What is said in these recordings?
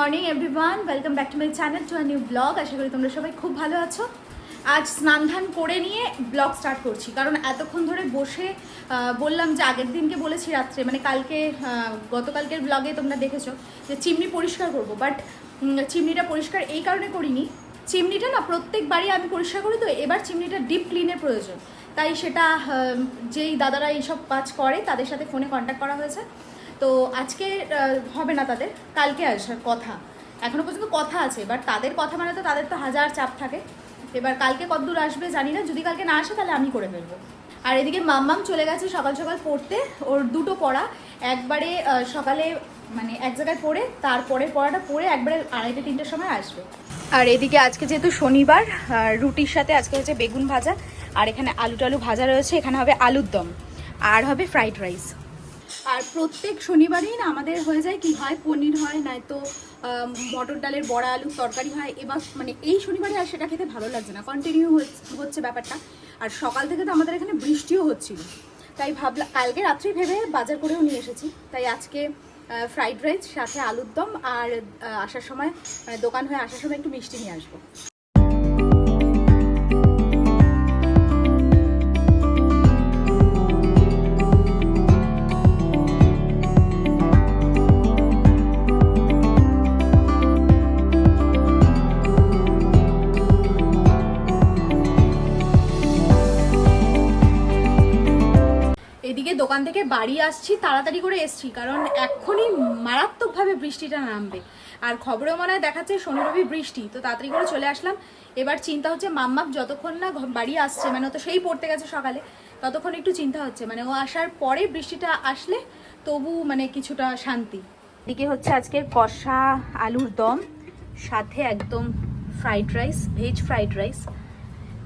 Morning everyone welcome back to my channel to new blog আশা করি তোমরা সবাই খুব ভালো আছো। আজ স্নান ধান করে নিয়ে ব্লগ স্টার্ট করছি। কারণ এতক্ষণ ধরে বসে বললাম যে আগের দিনকে বলেছি রাত্রে মানে কালকে গতকালকের ব্লগে তোমরা দেখেছ যে চিমনি পরিষ্কার করব। বাট চিমনিটা পরিষ্কার এই কারণে করিনি। চিমনিটা না প্রত্যেকবারই আমি পরিষ্কার করি, তো এবার চিমনিটা ডিপ ক্লিনের প্রয়োজন। তাই সেটা যেই দাদারা এইসব কাজ করে, তাদের সাথে ফোনে কন্ট্যাক্ট করা হয়েছে। তো আজকে হবে না তাদের। কালকে আসার কথা। এখনও পর্যন্ত কথা আছে বাট তাদের কথা মানে তো তাদের তো হাজার চাপ থাকে। এবার কালকে কতদূর আসবে জানি না। যদি কালকে না আসে, তাহলে আমি করে ফেলব। আর এদিকে মাম্মাম চলে গেছে সকাল সকাল পড়তে। ওর দুটো পড়া। একবারে সকালে মানে এক জায়গায় পড়ে, তারপরে পড়াটা পড়ে একবারে আড়াইটে, তিনটের সময় আসবে। আর এদিকে আজকে যেহেতু শনিবার রুটির সাথে আজকে হচ্ছে বেগুন ভাজা। আর এখানে আলু টালু ভাজা রয়েছে। এখানে হবে আলুর দম। আর হবে ফ্রাইড রাইস। আর প্রত্যেক শনিবারই না আমাদের হয়ে যায় কি হয়, পনির হয়, নয়তো মটর ডালের বড়া, আলুর তরকারি হয়, এবার মানে এই শনিবারে আর সেটা খেতে ভালো লাগছে না। কন্টিনিউ হচ্ছে ব্যাপারটা। আর সকাল থেকে তো আমাদের এখানে বৃষ্টিও হচ্ছিল। তাই ভাবলাম কালকে রাত্রি ভেবে বাজার করেও নিয়ে এসেছি। তাই আজকে ফ্রাইড রাইস সাথে আলুর দম আর আসার সময় মানে দোকান হয়ে আসার সময় একটু মিষ্টি নিয়ে আসব। এদিকে দোকান থেকে বাড়ি আসছি, তাড়াতাড়ি করে এসছি, কারণ এক্ষুনি মারাত্মকভাবে বৃষ্টিটা নামবে। আর খবরেও মনে হয় দেখাচ্ছে শনি রবি বৃষ্টি, তো তাড়াতাড়ি করে চলে আসলাম। এবার চিন্তা হচ্ছে মাম্মাপ যতক্ষণ না বাড়ি আসছে মানে ও তো সেই পড়তে গেছে সকালে, ততক্ষণ একটু চিন্তা হচ্ছে মানে ও আসার পরে বৃষ্টিটা আসলে তবু মানে কিছুটা শান্তি। এদিকে হচ্ছে আজকের কষা আলুর দম, সাথে একদম fried rice veg fried rice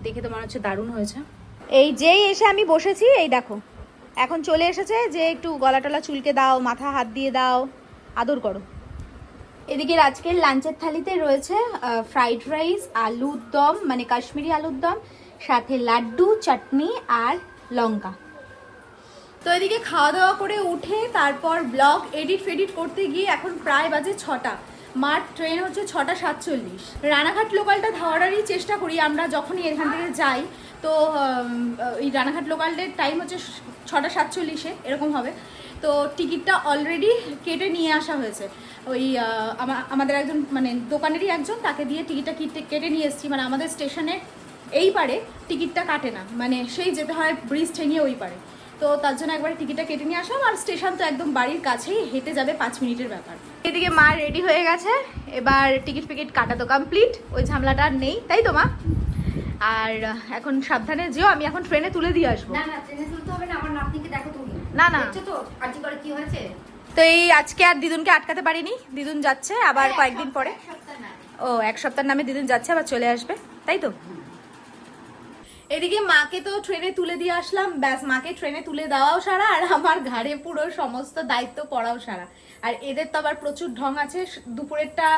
দেখে তো মনে হচ্ছে দারুণ হয়েছে। এই যেই এসে আমি বসেছি, এই দেখো। এখন চলে এসেছে যে একটু গলা টলা চুলকে দাও, মাথা হাত দিয়ে দাও, আদর করো। এদিকে আজকের লাঞ্চের থালিতে রয়েছে ফ্রাইড রাইস, আলুর দম মানে কাশ্মীরি আলুর দম, সাথে লাড্ডু, চাটনি আর লঙ্কা। তো এদিকে খাওয়া দাওয়া করে উঠে তারপর ব্লগ এডিট ফেডিট করতে গিয়ে এখন প্রায় বাজে ছটা। মার ট্রেন হচ্ছে ছটা সাতচল্লিশ। রানাঘাট লোকালটা ধরারই চেষ্টা করি আমরা যখনই এখান থেকে যাই। তো এই রানাঘাট লোকালের টাইম হচ্ছে ছটা সাতচল্লিশে, এরকম হবে। তো টিকিটটা অলরেডি কেটে নিয়ে আসা হয়েছে। ওই আমাদের একজন মানে দোকানেরই একজন, তাকে দিয়ে টিকিটটা কেটে- কেটে নিয়ে এসেছি। মানে আমাদের স্টেশনে এই পারে টিকিটটা কাটে না। মানে সেই যেতে হয় ব্রিজ ঠেঙিয়ে ওই পারে। তো তার জন্য একবার টিকিটটা কেটে নিয়ে আসলাম। আর স্টেশন তো একদম বাড়ির কাছেই, হেঁটে যাবে পাঁচ মিনিটের ব্যাপার। এদিকে মা রেডি হয়ে গেছে। এবার টিকিট ফিকিট কাটা তো কমপ্লিট ওই ঝামেলাটা আর নেই। তাই তো মা? আর এখন সাবধানে যেও আমি এখন ট্রেনে তুলে দিয়ে আসব। না না ট্রেনে তুলতে হবে না আমার নাতনিকে দেখো তুমি। না, না। দেখছ তো? আজকে করে কি হয়েছে? তো এই আজকে আর দিদুনকে আটকাতে পারিনি। দিদুন যাচ্ছে আবার কয়েকদিন পরে। এক সপ্তাহ না। ও এক সপ্তাহের নামে দিদুন যাচ্ছে আবার চলে আসবে। তাই তো? এদিকে মাকে তো ট্রেনে তুলে দিয়ে আসলাম। ব্যাস মাকে ট্রেনে তুলে দেওয়াও সারা আর আমার ঘাড়ে পুরো সমস্ত দায়িত্ব পড়াও সারা। আর এদের তো আবার প্রচুর ঢং আছে দুপুরেরটা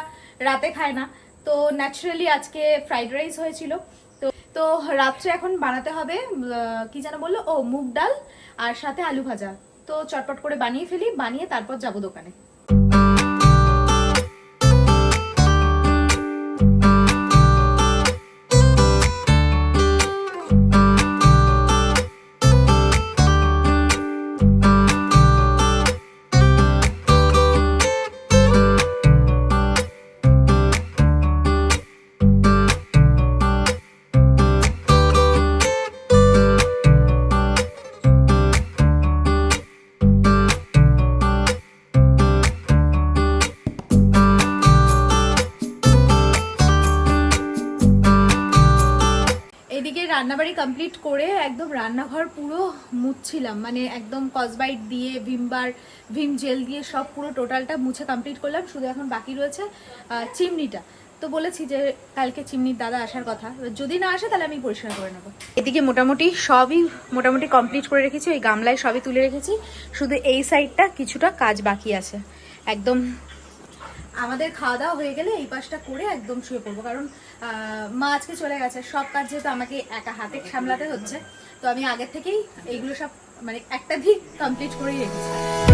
রাতে খায় না। তো ন্যাচারালি আজকে ফ্রাইড রাইস হয়েছিল। তো তো রাত্রে এখন বানাতে হবে কি যেন বলল? ও, মুগ ডাল আর সাথে আলু ভাজা। তো চটপট করে বানিয়ে ফেলি, বানিয়ে তারপর যাব দোকানে। রান্নাবাড়ি কমপ্লিট করে একদম রান্নাঘর পুরো মুছছিলাম। মানে একদম কসবাইট দিয়ে ভিমবার ভিম জেল দিয়ে সব পুরো টোটালটা মুছে কমপ্লিট করলাম। শুধু এখন বাকি রয়েছে চিমনিটা। তো বলেছি যে কালকে চিমনির দাদা আসার কথা। যদি না আসে তাহলে আমি পরিষ্কার করে নেব। এদিকে মোটামুটি সবই মোটামুটি কমপ্লিট করে রেখেছি, ওই গামলায় সবই তুলে রেখেছি। শুধু এই সাইডটা কিছুটা কাজ বাকি আছে। একদম আমাদের খাওয়া দাওয়া হয়ে গেলে এই পাশটা করে একদম শুয়ে পড়ব। কারণ মা আজকে চলে গেছে। সব কাজ যেহেতু আমাকে একা হাতে সামলাতে হচ্ছে, তো আমি আগের থেকেই এইগুলো সব মানে একটা দিক কমপ্লিট করেই রেখেছি।